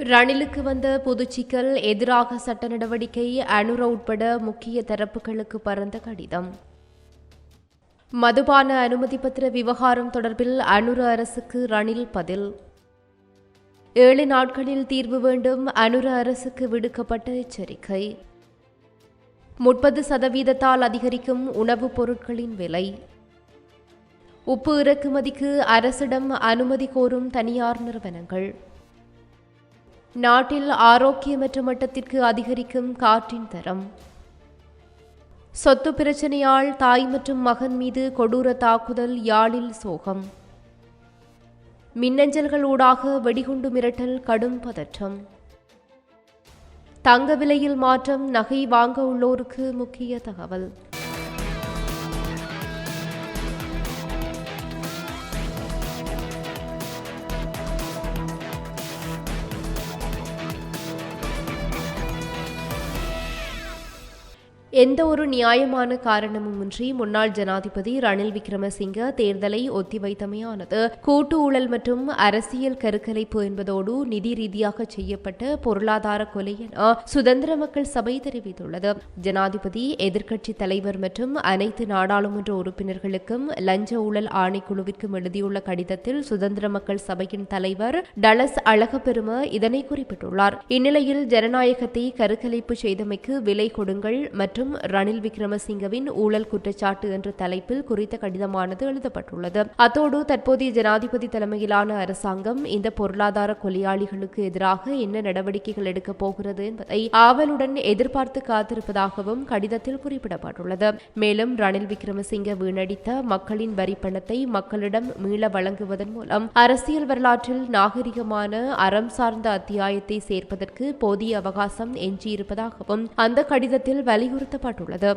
ரணிலுக்கு வந்த பொதுச்சிக்கல் எதிராக சட்ட நடவடிக்கை அனுர உட்பட முக்கிய தரப்புகளுக்கு பரந்த கடிதம். மதுபான அனுமதி பத்திர விவகாரம் தொடர்பில் அனுர அரசுக்கு ரணில் பதில். ஏழு நாட்களில் தீர்வு வேண்டும் அனுர அரசுக்கு விடுக்கப்பட்ட எச்சரிக்கை. முப்பது சதவீதத்தால் அதிகரிக்கும் உணவுப் பொருட்களின் விலை. உப்பு இறக்குமதிக்கு அரசிடம் அனுமதி கோரும் தனியார் நிறுவனங்கள். நாட்டில் ஆரோக்கியமற்ற மட்டத்திற்கு அதிகரிக்கும் காற்றின் தரம். சொத்து பிரச்சனையால் தாய் மற்றும் மகன் மீது கொடூர தாக்குதல் யாழில் சோகம். மின்னஞ்சல்கள் ஊடாக வெடிகுண்டு மிரட்டல் கடும் பதற்றம். தங்க விலையில் மாற்றம் நகை வாங்க உள்ளோருக்கு முக்கிய தகவல். எந்த ஒரு நியாயமான காரணமுமின்றி முன்னாள் ஜனாதிபதி ரணில் விக்ரமசிங்க தேர்தலை ஒத்திவைத்தமையானது. கூட்டு ஊழல் மற்றும் அரசியல் கருக்கலைப்பு என்பதோடு நிதி ரீதியாக செய்யப்பட்ட பொருளாதார கொலை என சுதந்திர மக்கள் சபை தெரிவித்துள்ளது. ஜனாதிபதி எதிர்க்கட்சி தலைவர் மற்றும் அனைத்து நாடாளுமன்ற உறுப்பினர்களுக்கும் லஞ்ச ஊழல் ஆணைக்குழுவிற்கும் எழுதியுள்ள கடிதத்தில் சுதந்திர மக்கள் சபையின் தலைவர் டலஸ் அழகப்பெரும இதனை குறிப்பிட்டுள்ளார். இந்நிலையில் ஜனநாயகத்தை கருக்கலைப்பு செய்தமைக்கு விலை கொடுங்கள் மற்றும் மற்றும் ரணில் விக்ரமசிங்கவின் ஊழல் குற்றச்சாட்டு என்ற தலைப்பில் குறித்த கடிதமானது எழுதப்பட்டுள்ளது. அத்தோடு தற்போதைய ஜனாதிபதி தலைமையிலான அரசாங்கம் இந்த பொருளாதார கொலையாளிகளுக்கு எதிராக என்ன நடவடிக்கைகள் எடுக்கப் போகிறது என்பதை ஆவலுடன் எதிர்பார்த்து காத்திருப்பதாகவும் கடிதத்தில் குறிப்பிடப்பட்டுள்ளது. மேலும் ரணில் விக்ரமசிங்க வீணடித்த மக்களின் வரி பணத்தை மக்களிடம் மீள வழங்குவதன் மூலம் அரசியல் வரலாற்றில் நாகரிகமான அறம் சார்ந்த அத்தியாயத்தை சேர்ப்பதற்கு போதிய அவகாசம் எஞ்சியிருப்பதாகவும் அந்த கடிதத்தில் வலியுறுத்த வலியுறுத்தப்பட்டுள்ளது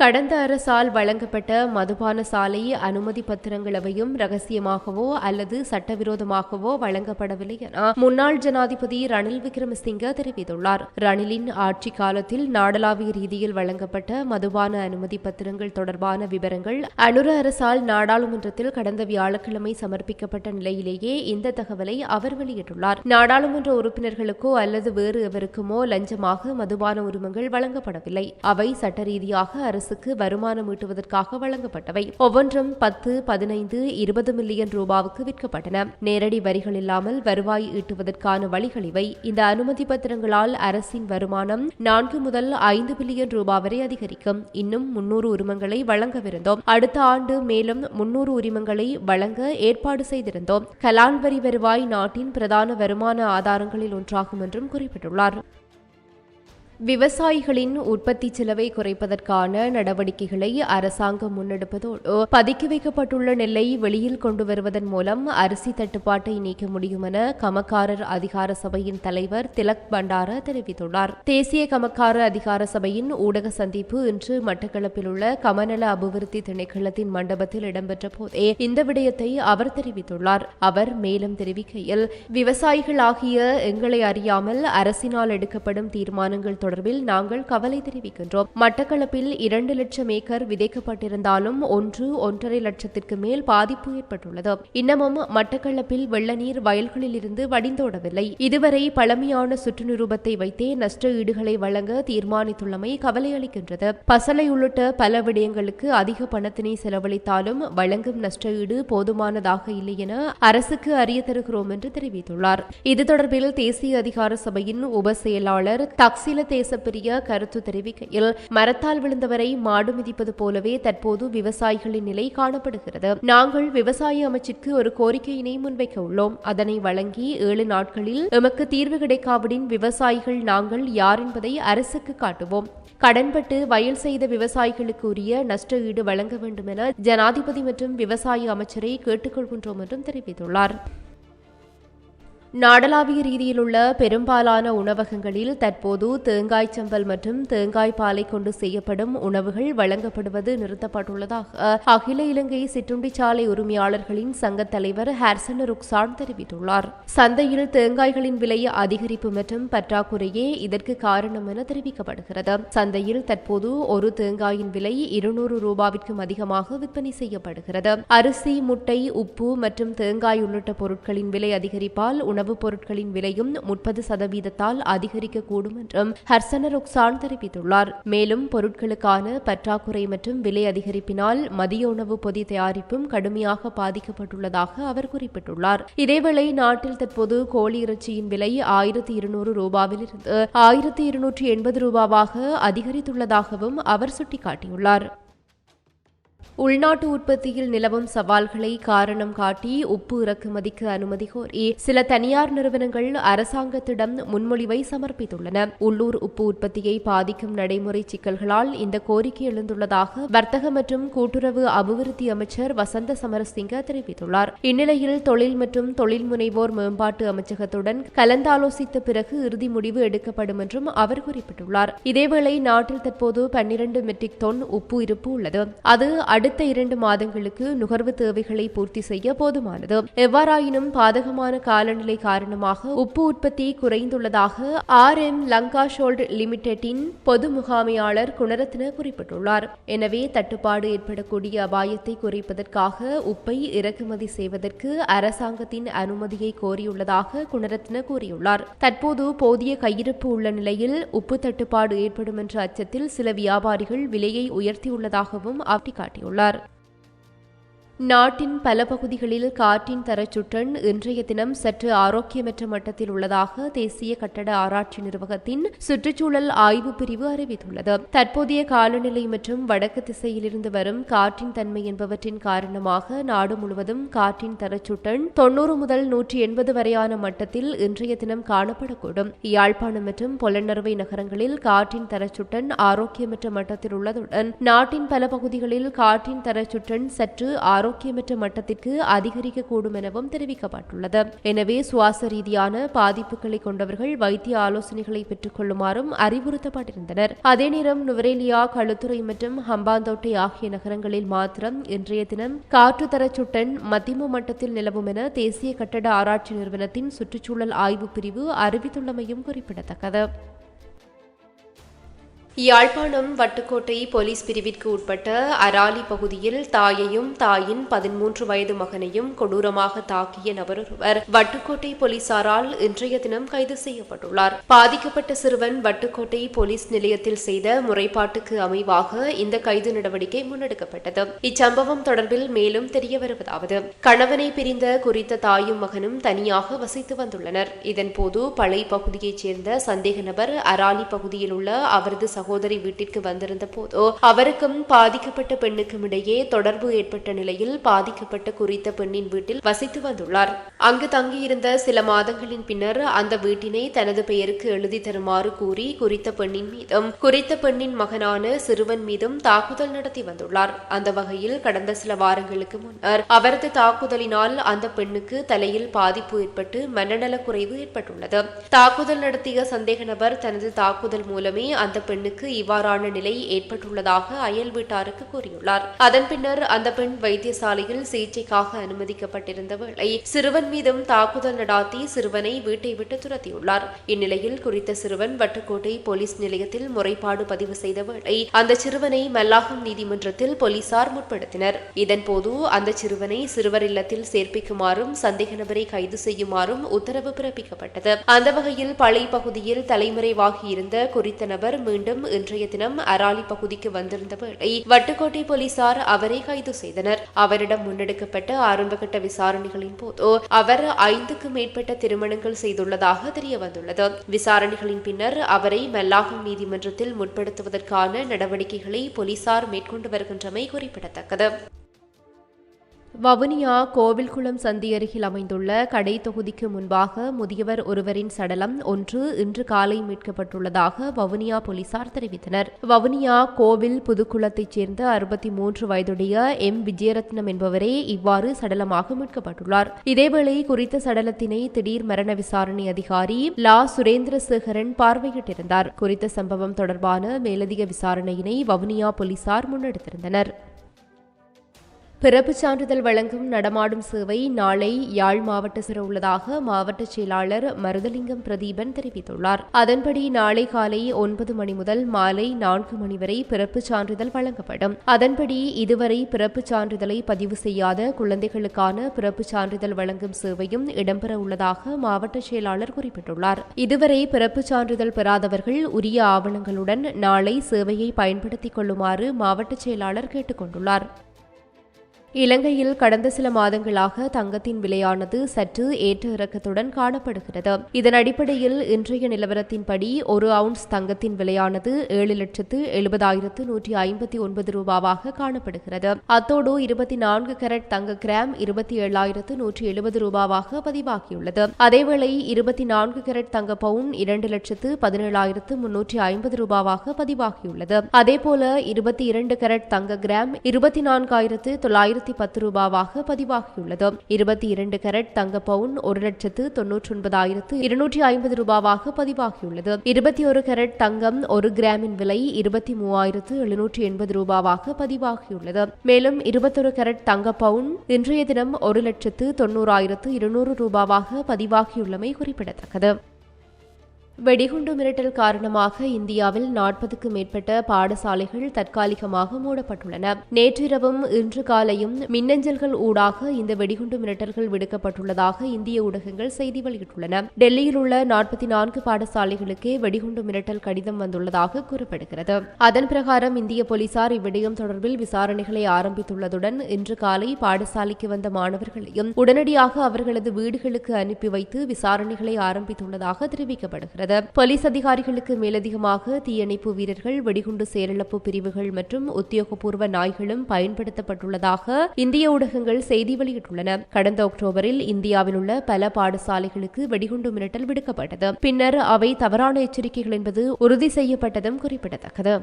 கடந்த அரசால் வழங்கப்பட்ட மதுபான சாலை அனுமதி பத்திரங்களவையும் ரகசியமாகவோ அல்லது சட்டவிரோதமாகவோ வழங்கப்படவில்லை என முன்னாள் ஜனாதிபதி ரணில் விக்ரமசிங்க தெரிவித்துள்ளார். ரணிலின் ஆட்சி காலத்தில் நாடளாவிய ரீதியில் வழங்கப்பட்ட மதுபான அனுமதி பத்திரங்கள் தொடர்பான விவரங்கள் அனுர அரசால் நாடாளுமன்றத்தில் கடந்த வியாழக்கிழமை சமர்ப்பிக்கப்பட்ட நிலையிலேயே இந்த தகவலை அவர் வெளியிட்டுள்ளார். நாடாளுமன்ற உறுப்பினர்களுக்கோ அல்லது வேறு எவருக்குமோ லஞ்சமாக மதுபான உரிமங்கள் வழங்கப்படவில்லை. அவை சட்ட ரீதியாக அரசு அரசுக்கு வருமானம் ஈட்டுவதற்காக வழங்கப்பட்டவை. ஒவ்வொன்றும் பத்து பதினைந்து இருபது மில்லியன் ரூபாவுக்கு விற்கப்பட்டன. நேரடி வரிகள் இல்லாமல் வருவாய் ஈட்டுவதற்கான வழிகள் இவை. இந்த அனுமதி பத்திரங்களால் அரசின் வருமானம் நான்கு முதல் ஐந்து பில்லியன் ரூபாய் வரை அதிகரிக்கும். இன்னும் முன்னூறு உரிமங்களை வழங்கவிருந்தோம். அடுத்த ஆண்டு மேலும் முன்னூறு உரிமங்களை வழங்க ஏற்பாடு செய்திருந்தோம். கலான் வரி வருவாய் நாட்டின் பிரதான வருமான ஆதாரங்களில் ஒன்றாகும் என்றும் குறிப்பிட்டுள்ளார். விவசாயிகளின் உற்பத்தி செலவை குறைப்பதற்கான நடவடிக்கைகளை அரசாங்கம் முன்னெடுப்பதோடு பதுக்கி வைக்கப்பட்டுள்ள நெல்லை வெளியில் கொண்டு வருவதன் மூலம் அரிசி தட்டுப்பாட்டை நீக்க முடியும் என கமக்காரர் அதிகார சபையின் தலைவர் திலக் பண்டார தெரிவித்துள்ளார். தேசிய கமக்கார அதிகார சபையின் ஊடக சந்திப்பு இன்று மட்டக்களப்பில் உள்ள கமநல அபிவிருத்தி திணைக்களத்தின் மண்டபத்தில் இடம்பெற்ற போதே இந்த விடயத்தை அவர் தெரிவித்துள்ளார். அவர் மேலும் தெரிவிக்கையில் விவசாயிகள் ஆகிய எங்களை அறியாமல் அரசினால் எடுக்கப்படும் தீர்மானங்கள் தொடர்பில் நாங்கள் கவலை தெரிவிக்கின்றோம். மட்டக்களப்பில் இரண்டு லட்சம் ஏக்கர் விதைக்கப்பட்டிருந்தாலும் ஒன்று ஒன்றரை லட்சத்திற்கு மேல் பாதிப்பு ஏற்பட்டுள்ளது. இன்னமும் மட்டக்களப்பில் வெள்ள நீர் வயல்களில் இருந்து வடிந்தோடவில்லை. இதுவரை பழமையான சுற்று நிரூபத்தை வைத்தே நஷ்ட ஈடுகளை வழங்க தீர்மானித்துள்ளமை கவலை அளிக்கின்றது. பசலை உள்ளிட்ட பல விடயங்களுக்கு அதிக பணத்தினை செலவழித்தாலும் வழங்கும் நஷ்ட ஈடு போதுமானதாக இல்லை என அரசுக்கு அறிய தருகிறோம் என்று தெரிவித்துள்ளார். இது தொடர்பில் தேசிய அதிகார சபையின் உப செயலாளர் தக்சில தேசப்பிரிய கருத்து தெரிவிக்கையில் மரத்தால் விழுந்தவரை மாடு மிதிப்பது போலவே தற்போது விவசாயிகளின் நிலை காணப்படுகிறது. நாங்கள் விவசாய அமைச்சிற்கு ஒரு கோரிக்கையினை முன்வைக்க உள்ளோம். அதனை வழங்கி ஏழு நாட்களில் எமக்கு தீர்வு கிடைக்காவிடின் விவசாயிகள் நாங்கள் யார் என்பதை அரசுக்கு காட்டுவோம். கடன்பட்டு வயல் செய்த விவசாயிகளுக்கு உரிய நஷ்ட ஈடு வழங்க வேண்டும் என ஜனாதிபதி மற்றும் விவசாய அமைச்சரை கேட்டுக்கொள்கின்றோம் என்றும் தெரிவித்துள்ளார். நாடளாவிய ரீதியில் உள்ள பெரும்பாலான உணவகங்களில் தற்போது தேங்காய் சம்பல் மற்றும் தேங்காய் பாலை கொண்டு செய்யப்படும் உணவுகள் வழங்கப்படுவது நிறுத்தப்பட்டுள்ளதாக அகில இலங்கை சிற்றுண்டிச்சாலை உரிமையாளர்களின் சங்க தலைவர் ஹார்சன் ருக்சான் தெரிவித்துள்ளார். சந்தையில் தேங்காய்களின் விலை அதிகரிப்பு மற்றும் பற்றாக்குறையே இதற்கு காரணம் என தெரிவிக்கப்படுகிறது. சந்தையில் தற்போது ஒரு தேங்காயின் விலை இருநூறு ரூபாவிற்கும் அதிகமாக விற்பனை செய்யப்படுகிறது. அரிசி முட்டை உப்பு மற்றும் தேங்காய் உள்ளிட்ட பொருட்களின் விலை அதிகரிப்பால் உணவு உணவுப் பொருட்களின் விலையும் முப்பது சதவீதத்தால் அதிகரிக்கக்கூடும் என்றும் ஹர்சன ருக்சான் தெரிவித்துள்ளார். மேலும் பொருட்களுக்கான பற்றாக்குறை மற்றும் விலை அதிகரிப்பினால் மதிய உணவு பொதி தயாரிப்பும் கடுமையாக பாதிக்கப்பட்டுள்ளதாக அவர் குறிப்பிட்டுள்ளார். இதேவேளை நாட்டில் தற்போது கோழி இறைச்சியின் விலை ஆயிரத்தி இருநூறு ரூபாவிலிருந்து ஆயிரத்தி இருநூற்றி எண்பது ரூபாவாக அதிகரித்துள்ளதாகவும் அவர் சுட்டிக்காட்டியுள்ளார். உள்நாட்டு உற்பத்தியில் நிலவும் சவால்களை காரணம் காட்டி உப்பு இறக்குமதிக்கு அனுமதி கோரி சில தனியார் நிறுவனங்கள் அரசாங்கத்திடம் முன்மொழிவை சமர்ப்பித்துள்ளன. உள்ளூர் உப்பு உற்பத்தியை பாதிக்கும் நடைமுறை சிக்கல்களால் இந்த கோரிக்கை எழுந்துள்ளதாக வர்த்தக மற்றும் கூட்டுறவு அபிவிருத்தி அமைச்சர் வசந்த சமரசிங்க தெரிவித்துள்ளார். இந்நிலையில் தொழில் மற்றும் தொழில் முனைவோர் மேம்பாட்டு அமைச்சகத்துடன் கலந்தாலோசித்த பிறகு இறுதி முடிவு எடுக்கப்படும் என்றும் அவர் குறிப்பிட்டுள்ளார். இதேவேளை நாட்டில் தற்போது பன்னிரண்டு மெட்ரிக் தொன் உப்பு இருப்பு உள்ளது. அது அடுத்த இரண்டு மாதங்களுக்கு நுகர்வு தேவைகளை பூர்த்தி செய்ய போதுமானது. எவ்வாறாயினும் பாதகமான காலநிலை காரணமாக உப்பு உற்பத்தி குறைந்துள்ளதாக ஆர் எம் லங்கா ஷோல்ட் லிமிடெட்டின் பொது முகாமையாளர் குணரத்ன குறிப்பிட்டுள்ளார். எனவே தட்டுப்பாடு ஏற்படக்கூடிய அபாயத்தை குறைப்பதற்காக உப்பை இறக்குமதி செய்வதற்கு அரசாங்கத்தின் அனுமதியை கோரியுள்ளதாக குணரத்ன கூறியுள்ளார். தற்போது போதிய கையிருப்பு உள்ள நிலையில் உப்பு தட்டுப்பாடு ஏற்படும் என்ற அச்சத்தில் சில வியாபாரிகள் விலையை உயர்த்தியுள்ளதாகவும் அவர் காட்டியுள்ளார் நாட்டின் பல பகுதிகளில் காற்றின் தரச்சுற்றன் இன்றைய தினம் சற்று ஆரோக்கியமற்ற மட்டத்தில் உள்ளதாக தேசிய கட்டட ஆராய்ச்சி நிர்வாகத்தின் சுற்றுச்சூழல் ஆய்வு பிரிவு அறிவித்துள்ளது. தற்போதைய காலநிலை மற்றும் வடக்கு திசையிலிருந்து வரும் காற்றின் தன்மை என்பவற்றின் காரணமாக நாடு முழுவதும் காற்றின் தரச்சுற்றன் தொன்னூறு முதல் நூற்றி எண்பது வரையான மட்டத்தில் இன்றைய தினம் காணப்படக்கூடும். யாழ்ப்பாணம் மற்றும் பொலன்னறுவை நகரங்களில் காற்றின் தரச்சுட்டன் ஆரோக்கியமற்ற மட்டத்தில் உள்ளதுடன் நாட்டின் பல பகுதிகளில் காற்றின் தரச்சுட்டன் சற்று ஆரோக்கியமற்ற மட்டத்திற்கு அதிகரிக்கக்கூடும் எனவும் தெரிவிக்கப்பட்டுள்ளது. எனவே சுவாச ரீதியான பாதிப்புகளை கொண்டவர்கள் வைத்திய ஆலோசனைகளை பெற்றுக் கொள்ளுமாறும் அறிவுறுத்தப்பட்டிருந்தனர். அதே நேரம் நுவரேலியா களுத்துறை மற்றும் ஹம்பாந்தோட்டை ஆகிய நகரங்களில் மாத்திரம் இன்றைய தினம் காற்று சுட்டன் மத்திம மட்டத்தில் நிலவும் என தேசிய கட்டட ஆராய்ச்சி நிறுவனத்தின் சுற்றுச்சூழல் ஆய்வு பிரிவு அறிவித்துள்ளமையும் குறிப்பிடத்தக்கது. யாழ்ப்பாணம் வட்டுக்கோட்டை போலீஸ் பிரிவிற்கு உட்பட்ட அராலி பகுதியில் தாயையும் தாயின் பதிமூன்று வயது மகனையும் கொடூரமாக தாக்கிய நபரொருவர் வட்டுக்கோட்டை போலீசாரால் இன்றைய தினம் கைது செய்யப்பட்டுள்ளார். பாதிக்கப்பட்ட சிறுவன் வட்டுக்கோட்டை போலீஸ் நிலையத்தில் செய்த முறைப்பாட்டுக்கு அமைவாக இந்த கைது நடவடிக்கை முன்னெடுக்கப்பட்டது. இச்சம்பவம் தொடர்பில் மேலும் தெரிய வருவதாவது கணவனை பிரிந்த குறித்த தாயும் மகனும் தனியாக வசித்து வந்துள்ளனர். இதன்போது பளை பகுதியைச் சேர்ந்த சந்தேக நபர் அராலி பகுதியில் உள்ள அவரது சகோதரி வீட்டிற்கு வந்திருந்த போதோ அவருக்கும் பாதிக்கப்பட்ட பெண்ணுக்கும் இடையே தொடர்பு ஏற்பட்ட நிலையில் பாதிக்கப்பட்ட குறித்த பெண்ணின் வீட்டில் வசித்து வந்துள்ளார். அங்கு தங்கியிருந்த சில மாதங்களின் பின்னர் அந்த வீட்டினை தனது பெயருக்கு எழுதி தருமாறு கூறி குறித்த பெண்ணின் மீதும் குறித்த பெண்ணின் மகனான சிறுவன் மீதும் தாக்குதல் நடத்தி வந்துள்ளார். அந்த வகையில் கடந்த சில வாரங்களுக்கு முன்னர் அவரது தாக்குதலினால் அந்த பெண்ணுக்கு தலையில் பாதிப்பு ஏற்பட்டு மனநலக் குறைவு ஏற்பட்டுள்ளது. தாக்குதல் நடத்திய சந்தேக நபர் தனது தாக்குதல் மூலமே அந்த பெண்ணுக்கு இவ்வாறான நிலை ஏற்பட்டுள்ளதாக அயல் வீட்டாருக்கு கூறியுள்ளார். அதன் பின்னர் அந்த பெண் வைத்தியசாலையில் சிகிச்சைக்காக அனுமதிக்கப்பட்டிருந்த வேளை சிறுவன் மீதும் தாக்குதல் நடாத்தி சிறுவனை வீட்டை விட்டு துரத்தியுள்ளார். இந்நிலையில் குறித்த சிறுவன் வட்டுக்கோட்டை போலீஸ் நிலையத்தில் முறைப்பாடு பதிவு செய்த வேளை அந்த சிறுவனை மல்லாகம் நீதிமன்றத்தில் போலீசார் முற்படுத்தினர். இதன்போது அந்த சிறுவனை சிறுவர் இல்லத்தில் சேர்ப்பிக்குமாறும் சந்தேக நபரை கைது செய்யுமாறும் உத்தரவு பிறப்பிக்கப்பட்டது. அந்த வகையில் பழை பகுதியில் தலைமறைவாகியிருந்த குறித்த நபர் மீண்டும் இன்றைய தினம் அராலி பகுதிக்கு வந்திருந்த வேளை வட்டுக்கோட்டை போலீசார் அவரை கைது செய்தனர். அவரிடம் முன்னெடுக்கப்பட்ட ஆரம்பகட்ட விசாரணைகளின் போது அவர் ஐந்துக்கும் மேற்பட்ட திருமணங்கள் செய்துள்ளதாக தெரிய வந்துள்ளது விசாரணைகளின் பின்னர் அவரை மல்லாகம் நீதிமன்றத்தில் முற்படுத்துவதற்கான நடவடிக்கைகளை போலீசார் மேற்கொண்டு வருகின்றமை குறிப்பிடத்தக்கது. வவுனியா கோவில்குளம் சந்தி அருகில் அமைந்துள்ள கடை தொகுதிக்கு முன்பாக முதியவர் ஒருவரின் சடலம் ஒன்று இன்று காலை மீட்கப்பட்டுள்ளதாக வவுனியா போலீசார் தெரிவித்தனர். வவுனியா கோவில் புதுக்குளத்தைச் சேர்ந்த அறுபத்தி மூன்று வயதுடைய எம். விஜயரத்னம் என்பவரே இவ்வாறு சடலமாக மீட்கப்பட்டுள்ளார். இதேவேளை குறித்த சடலத்தினை திடீர் மரண விசாரணை அதிகாரி லா. சுரேந்திரசேகரன் பார்வையிட்டிருந்தார். குறித்த சம்பவம் தொடர்பான மேலதிக விசாரணையினை வவுனியா போலீசார் முன்னெடுத்திருந்தனர். பிறப்புச் சான்றிதழ் வழங்கும் நடமாடும் சேவை நாளை யாழ் மாவட்ட சிற உள்ளதாக மாவட்ட செயலாளர் மருதலிங்கம் பிரதீபன் தெரிவித்துள்ளார். அதன்படி நாளை காலை ஒன்பது மணி முதல் மாலை நான்கு மணி வரை பிறப்புச் சான்றிதழ் வழங்கப்படும். அதன்படி இதுவரை பிறப்புச் சான்றிதழை பதிவு செய்யாத குழந்தைகளுக்கான பிறப்புச் சான்றிதழ் வழங்கும் சேவையும் இடம்பெற உள்ளதாக மாவட்ட செயலாளர் குறிப்பிட்டுள்ளார். இதுவரை பிறப்புச் சான்றிதழ் பெறாதவர்கள் உரிய ஆவணங்களுடன் நாளை சேவையை பயன்படுத்திக் கொள்ளுமாறு மாவட்ட செயலாளர் கேட்டுக் கொண்டுள்ளார். இலங்கையில் கடந்த சில மாதங்களாக தங்கத்தின் விலையானது சற்று ஏற்ற இறக்கத்துடன் காணப்படுகிறது. இதன் அடிப்படையில் இன்றைய நிலவரத்தின்படி ஒரு அவுன்ஸ் தங்கத்தின் விலையானது ஏழு லட்சத்து எழுபதாயிரத்து நூற்றி ஐம்பத்தி ஒன்பது ரூபாவாக காணப்படுகிறது. அத்தோடு இருபத்தி நான்கு கரட் தங்க கிராம் இருபத்தி ஏழாயிரத்து நூற்றி எழுபது ரூபாவாக பதிவாகியுள்ளது. அதேவேளை இருபத்தி நான்கு கரட் தங்க பவுன் இரண்டு லட்சத்து பதினேழாயிரத்து முன்னூற்றி ஐம்பது ரூபாவாக பதிவாகியுள்ளது. அதேபோல இருபத்தி இரண்டு கரட் தங்க கிராம் இருபத்தி நான்காயிரத்து தொள்ளாயிரத்து ஆயிரத்தி பத்து ரூபாவாக பதிவாகியுள்ளது. இருபத்தி இரண்டு கரட் தங்க பவுன் ஒரு லட்சத்து தொன்னூற்றி ஒன்பதாயிரத்து இருநூற்றி ஐம்பது ரூபாவாக பதிவாகியுள்ளது. இருபத்தி ஒரு கரட் தங்கம் ஒரு கிராமின் விலை இருபத்தி மூவாயிரத்து எழுநூற்றி எண்பது ரூபாவாக பதிவாகியுள்ளது. மேலும் இருபத்தொரு கரட் தங்க பவுன் இன்றைய தினம் ஒரு லட்சத்து தொன்னூறாயிரத்து இருநூறு ரூபாவாக பதிவாகியுள்ளமை குறிப்பிடத்தக்கது. வெடிகுண்டு மிரட்டல் காரணமாக இந்தியாவில் நாற்பதுக்கும் மேற்பட்ட பாடசாலைகள் தற்காலிகமாக மூடப்பட்டுள்ளன. நேற்றிரவும் இன்று காலையும் மின்னஞ்சல்கள் ஊடாக இந்த வெடிகுண்டு மிரட்டல்கள் விடுக்கப்பட்டுள்ளதாக இந்திய ஊடகங்கள் செய்தி வெளியிட்டுள்ளன. டெல்லியில் உள்ள நாற்பத்தி நான்கு பாடசாலைகளுக்கே வெடிகுண்டு மிரட்டல் கடிதம் வந்துள்ளதாக கூறப்படுகிறது. அதன் பிரகாரம் இந்திய போலீசார் இவ்விடயம் தொடர்பில் விசாரணைகளை ஆரம்பித்துள்ளதுடன் இன்று காலை பாடசாலைக்கு வந்த மாணவர்களையும் உடனடியாக அவர்களது வீடுகளுக்கு அனுப்பி வைத்து விசாரணைகளை ஆரம்பித்துள்ளதாக தெரிவிக்கப்படுகிறது. வருகிறது போலீஸ் அதிகாரிகளுக்கு மேலதிகமாக தீயணைப்பு வீரர்கள் வெடிகுண்டு செயலிழப்பு பிரிவுகள் மற்றும் உத்தியோகபூர்வ நாய்களும் பயன்படுத்தப்பட்டுள்ளதாக இந்திய ஊடகங்கள் செய்தி வெளியிட்டுள்ளன. கடந்த அக்டோபரில் இந்தியாவில் உள்ள பல பாடசாலைகளுக்கு வெடிகுண்டு மிரட்டல் விடுக்கப்பட்டது. பின்னர் அவை தவறான எச்சரிக்கைகள் என்பது உறுதி செய்யப்பட்டதும் குறிப்பிடத்தக்கது.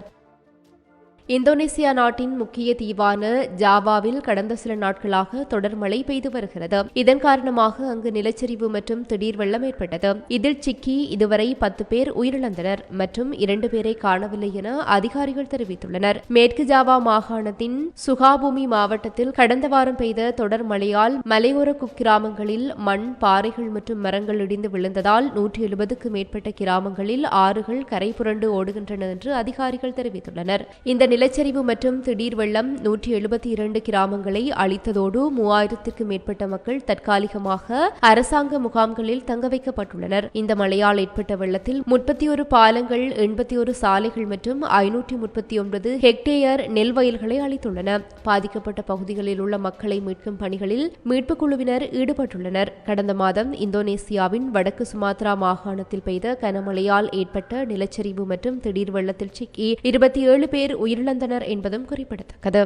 இந்தோனேசியா நாட்டின் முக்கிய தீவான ஜாவாவில் கடந்த சில நாட்களாக தொடர் மழை பெய்து வருகிறது. இதன் காரணமாக அங்கு நிலச்சரிவு மற்றும் திடீர் வெள்ளம் ஏற்பட்டது. இதில் சிக்கி இதுவரை பத்து பேர் உயிரிழந்தனர் மற்றும் இரண்டு பேரை காணவில்லை என அதிகாரிகள் தெரிவித்துள்ளனர். மேற்கு ஜாவா மாகாணத்தின் சுகாபூமி மாவட்டத்தில் கடந்த வாரம் பெய்த தொடர் மழையால் மலையோர குக்கிராமங்களில் மண் பாறைகள் மற்றும் மரங்கள் இடிந்து விழுந்ததால் நூற்றி எழுபதுக்கு மேற்பட்ட கிராமங்களில் ஆறுகள் கரை புரண்டு ஓடுகின்றன என்று அதிகாரிகள் தெரிவித்துள்ளனர். இந்த நிலச்சரிவு மற்றும் திடீர் வெள்ளம் நூற்றி எழுபத்தி இரண்டு கிராமங்களை அழித்ததோடு மூவாயிரத்திற்கும் மேற்பட்ட மக்கள் தற்காலிகமாக அரசாங்க முகாம்களில் தங்க வைக்கப்பட்டுள்ளனர். இந்த மழையால் ஏற்பட்ட வெள்ளத்தில் முப்பத்தி ஒரு பாலங்கள் எண்பத்தி ஒரு சாலைகள் மற்றும் ஐநூற்றி முப்பத்தி ஒன்பது ஹெக்டேயர் நெல் வயல்களை அளித்துள்ளன பாதிக்கப்பட்ட பகுதிகளில் உள்ள மக்களை மீட்கும் பணிகளில் மீட்புக் குழுவினர் ஈடுபட்டுள்ளனர். கடந்த மாதம் இந்தோனேசியாவின் வடக்கு சுமாத்ரா மாகாணத்தில் பெய்த கனமழையால் ஏற்பட்ட நிலச்சரிவு மற்றும் திடீர் வெள்ளத்தில் சிக்கி இருபத்தி ஏழு பேர் உயிர் உள்ளந்தனர் என்பதும் குறிப்பிடத்தக்கது.